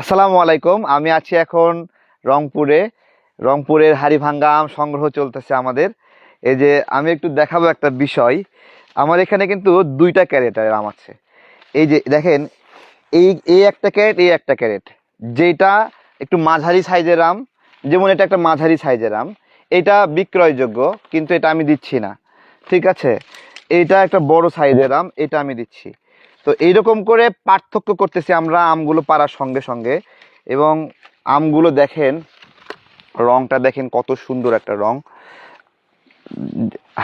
আসসালামু আলাইকুম, আমি আছি এখন রংপুরে। রংপুরের হাড়িভাঙ্গা আম সংগ্রহ চলতেছে আমাদের। এই যে আমি একটু দেখাবো একটা বিষয়। আমার এখানে কিন্তু দুইটা ক্যারেটের আম আছে। এই যে দেখেন, এই এই একটা ক্যারেট, এই একটা ক্যারেট। যেটা একটু মাঝারি সাইজের আম, যেমন এটা একটা মাঝারি সাইজের আম। এটা বিক্রয়যোগ্য, কিন্তু এটা আমি দিচ্ছি না। ঠিক আছে? এইটা একটা বড় সাইজের আম, এটা আমি দিচ্ছি। তো এইরকম করে পার্থক্য করতেছি আমরা আমগুলো পাড়ার সঙ্গে সঙ্গে। এবং আমগুলো দেখেন, রংটা দেখেন কত সুন্দর একটা রং।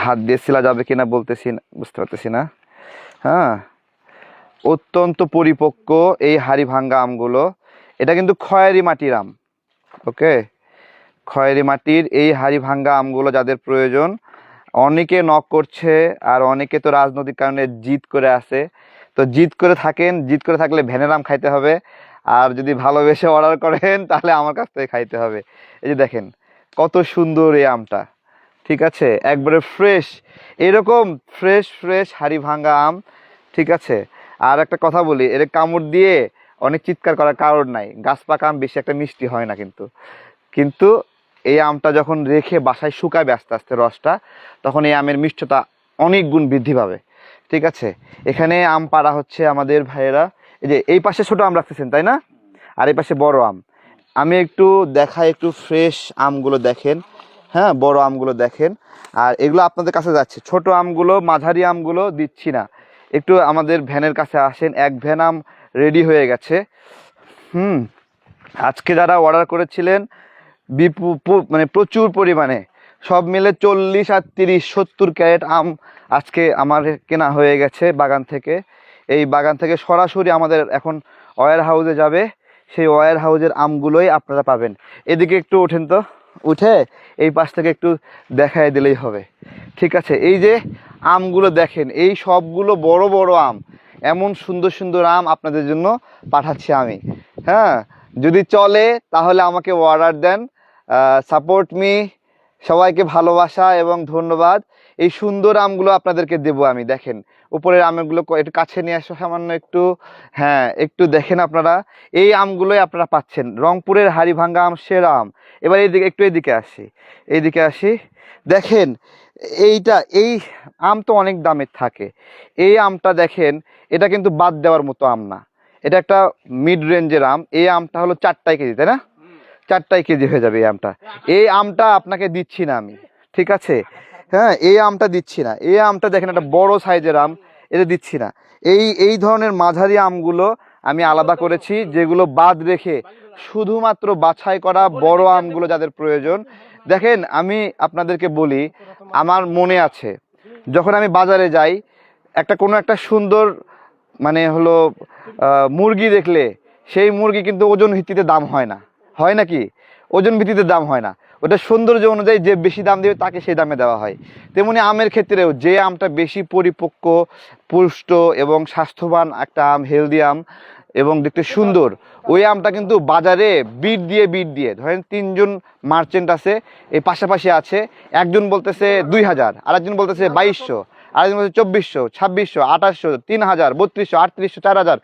হাত দিয়ে ছিলা যাবে কিনা বলতেছি, বুঝতে পারতেছি না। হ্যাঁ অত্যন্ত পরিপক্ক এই হাড়ি ভাঙ্গা আমগুলো। এটা কিন্তু খয়েরি মাটির আম, ওকে? খয়েরি মাটির এই হাড়ি ভাঙ্গা আমগুলো যাদের প্রয়োজন, অনেকে নক করছে আর অনেকে তো রাজনৈতিক কারণে জিদ করে আছে। তো জিদ করে থাকেন, জিদ করে থাকলে ভ্যানের আম খাইতে হবে। আর যদি ভালোবেসে অর্ডার করেন, তাহলে আমার কাছ থেকে খাইতে হবে। এই যে দেখেন, কত সুন্দর এই আমটা। ঠিক আছে? একবারে ফ্রেশ এরকম ফ্রেশ ফ্রেশ হাড়ি ভাঙ্গা আম। ঠিক আছে? আর একটা কথা বলি, এর কামড় দিয়ে অনেক চিৎকার করার কারণ নাই। গাছ পাকা আম বেশি একটা মিষ্টি হয় না কিন্তু। কিন্তু এই আমটা যখন রেখে বাসায় শুকাবে আস্তে আস্তে রসটা, তখন এই আমের মিষ্টতা অনেক গুণ বৃদ্ধি পাবে। ঠিক আছে? এখানে আম পাড়া হচ্ছে আমাদের ভাইয়েরা। এই যে, এই পাশে ছোট আম রাখতেছেন, তাই না? আর এই পাশে বড় আম। আমি একটু দেখাই, একটু ফ্রেশ আমগুলো দেখেন। হ্যাঁ বড় আমগুলো দেখেন। আর এগুলো আপনাদের কাছে যাচ্ছে। ছোট আমগুলো, মাঝারি আমগুলো দিচ্ছি না। একটু আমাদের ভ্যানের কাছে আসেন। এক ভ্যান আম রেডি হয়ে গেছে। হুম, আজকে যারা অর্ডার করেছিলেন, বিপু মানে প্রচুর পরিমাণে। সব মিলে চল্লিশ আর তিরিশ, সত্তর ক্যারেট আম আজকে আমার কেনা হয়ে গেছে বাগান থেকে। এই বাগান থেকে সরাসরি আমাদের এখন ওয়ার হাউসে যাবে। সেই ওয়ার হাউসের আমগুলোই আপনারা পাবেন। এদিকে একটু ওঠেন তো। উঠে এই পাশ থেকে একটু দেখায় দিলেই হবে। ঠিক আছে, এই যে আমগুলো দেখেন, এই সবগুলো বড় বড় আম। এমন সুন্দর সুন্দর আম আপনাদের জন্য পাঠাচ্ছি আমি। হ্যাঁ যদি চলে তাহলে আমাকে অর্ডার দেন। সাপোর্ট মি সবাইকে ভালোবাসা এবং ধন্যবাদ। এই সুন্দর আমগুলো আপনাদেরকে দেবো আমি দেখেন। উপরের আমগুলো একটু কাছে নিয়ে আসো সামান্য একটু হ্যাঁ একটু দেখেন আপনারা। এই আমগুলোই আপনারা পাচ্ছেন রংপুরের হাড়িভাঙ্গা আম সেরা আম। এবার এইদিকে একটু এদিকে আসি এইদিকে আসি। দেখেন এইটা এই আম তো অনেক দামের থাকে। এই আমটা দেখেন এটা কিন্তু বাদ দেওয়ার মতো আম না। এটা একটা মিড রেঞ্জের আম। এই আমটা হলো চারটাই কেজি তাই না? চারটাই কেজি হয়ে যাবে এই আমটা। এই আমটা আপনাকে দিচ্ছি না আমি ঠিক আছে? হ্যাঁ এই আমটা দিচ্ছি না। এই আমটা দেখেন, একটা বড় সাইজের আম, এটা দিচ্ছি না। এই এই ধরনের মাঝারি আমগুলো আমি আলাদা করেছি, যেগুলো বাদ রেখে শুধুমাত্র বাছাই করা বড় আমগুলো যাদের প্রয়োজন। দেখেন, আমি আপনাদেরকে বলি, আমার মনে আছে, যখন আমি বাজারে যাই, একটা কোনো একটা সুন্দর মানে হলো মুরগি দেখলে, সেই মুরগি কিন্তু ওজন ভিত্তিতে দাম হয় না। হয় নাকি ওজন ভিত্তিতে দাম হয় না। ওটা সৌন্দর্য অনুযায়ী যে বেশি দাম দেবে তাকে সেই দামে দেওয়া হয়। তেমনি আমের ক্ষেত্রেও যে আমটা বেশি পরিপক্ক, পুষ্ট এবং স্বাস্থ্যবান একটা আম হেলদি আম এবং দেখতে সুন্দর, ওই আমটা কিন্তু বাজারে বিট দিয়ে বিট দিয়ে, ধরেন তিনজন মার্চেন্ট আছে এই পাশাপাশি আছে, একজন বলতেছে দুই হাজার, আরেকজন বলতেছে বাইশশো, আরেকজন বলতেছে চব্বিশশো, ছাব্বিশশো, আঠাশশো, তিন হাজার, বত্রিশশো, আটত্রিশশো, চার হাজার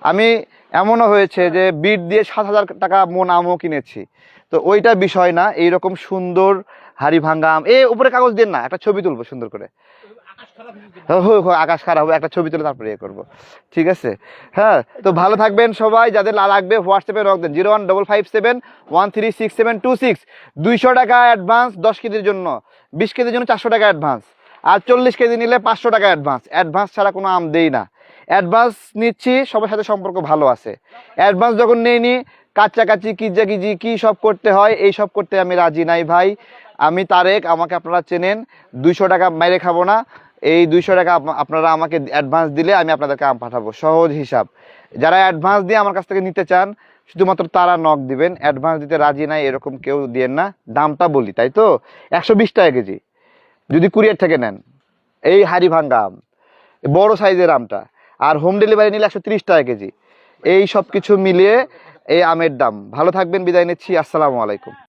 আমি এমনও হয়েছে যে বিট দিয়ে সাত হাজার টাকা মন আমও কিনেছি। তো ওইটা বিষয় না, এইরকম সুন্দর হাড়ি ভাঙ্গা আম। এ, উপরে কাগজ দেন না, একটা ছবি তুলবো সুন্দর করে। আকাশ খারাপ হবে, একটা ছবি তুলে তারপরে ইয়ে করব। ঠিক আছে? হ্যাঁ তো ভালো থাকবেন সবাই, যাদের লাগবে, হোয়াটসঅ্যাপে রক দেন। Zero one double five seven, one three six seven, two six. দুইশো টাকা অ্যাডভান্স, দশ কেজির জন্য। বিশ কেজির জন্য চারশো টাকা অ্যাডভান্স। আর চল্লিশ কেজি নিলে পাঁচশো টাকা অ্যাডভান্স। অ্যাডভান্স ছাড়া কোনো আম দেই না। অ্যাডভান্স নিচ্ছি, সবার সাথে সম্পর্ক ভালো আছে। অ্যাডভান্স যখন নেই নি কাচ্চাকাচি কিজাকিজি কি সব করতে হয়, এই সব করতে আমি রাজি নাই ভাই। আমি তারেক, আমাকে আপনারা চেনেন, দুইশো টাকা মাইরে খাব না। এই দুইশো টাকা আপ- আপনারা আমাকে অ্যাডভান্স দিলে আমি আপনাদেরকে আম পাঠাবো, সহজ হিসাব। যারা অ্যাডভান্স দিয়ে আমার কাছ থেকে নিতে চান, শুধুমাত্র তারা নক দিবেন অ্যাডভান্স দিতে রাজি নাই, এরকম কেউ দিয়েন না। দামটা বলি, তাই তো? একশো বিশ টাকা কেজি। যদি কুরিয়ার থেকে নেন, এই হাড়ি ভাঙ্গা আম, বড় সাইজের আমটা আর হোম ডেলিভারি নিলে একশো টাকা কেজি। এই সব কিছু মিলিয়ে এই আমের দাম। ভালো থাকবেন, বিদায় নিচ্ছি, আসসালামু আলাইকুম।